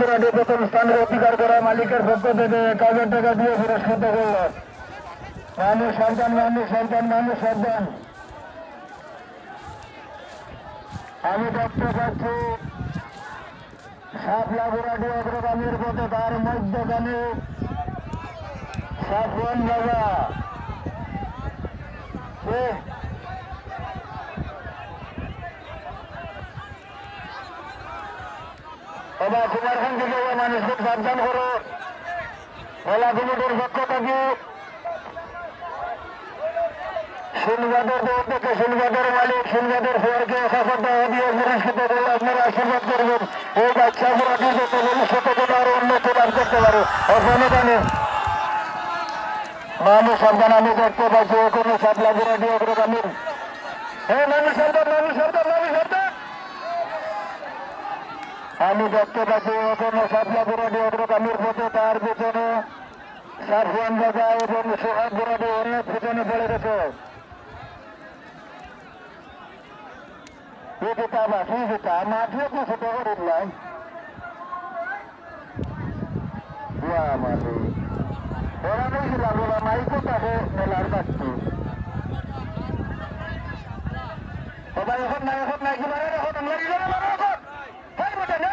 বুড়াটি প্রথম স্থানের অধিকার করা মালিকের পক্ষ থেকে এক হাজার টাকা দিয়ে পুরস্কৃত করল। মানুষ সন্তান মানুষ সন্তান মানুষ সন্তান। আমি দেখতে পাচ্ছি সাপলা বুড়াটি অগ্রগামীর পথে তার মধ্যখানে সাফওয়ান বাবা বাবা কুমার খান থেকে মানুষকে সাবধান করো। থেকে মালিক দিয়ে আশীর্বাদ করবেন। এই বাচ্চা পুরাটির যত ভবিষ্যতে যেন আরও উন্নত করতে পারে। অসমানে মানুষ সন্তান আমি দেখতে পাচ্ছি কোনো সাপলা পুরাটি অগ্রগামীর হ্যাঁ মানুষ সন্তান মানুষ সন্তান মানুষ সন্তান আমি দেখতে পাচ্ছি এখনও সাপলা বুড়াটি অগ্রগামীর পথে তার পিছনে সাফওয়ান বাবা এবং সোহাগ বুড়াটি অনেক পিছনে পড়ে গেছে। ওরা এখন এখন কি এখন মানে এখন হয় বটে না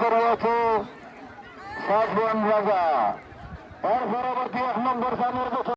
करवाचे सासवण राजा और बराबर एक नंबर सामोर